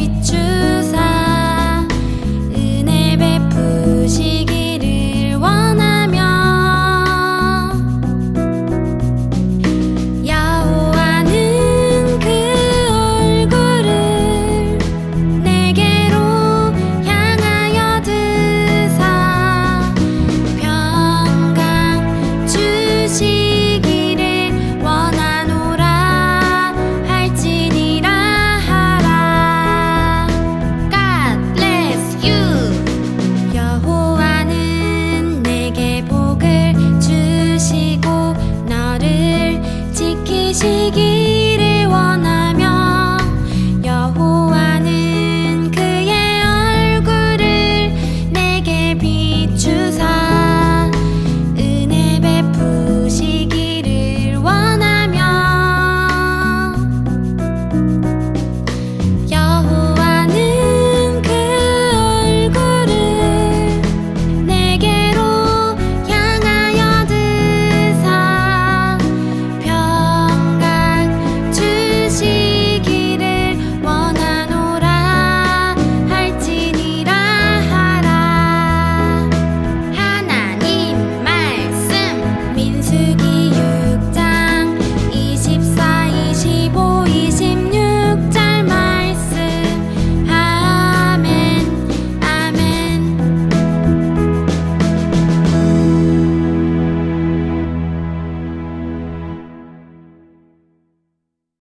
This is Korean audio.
빛주사 은혜 베푸시기를 원하며 여호와는 그 얼굴을 내게로 향하여 드사 평강 주시 You.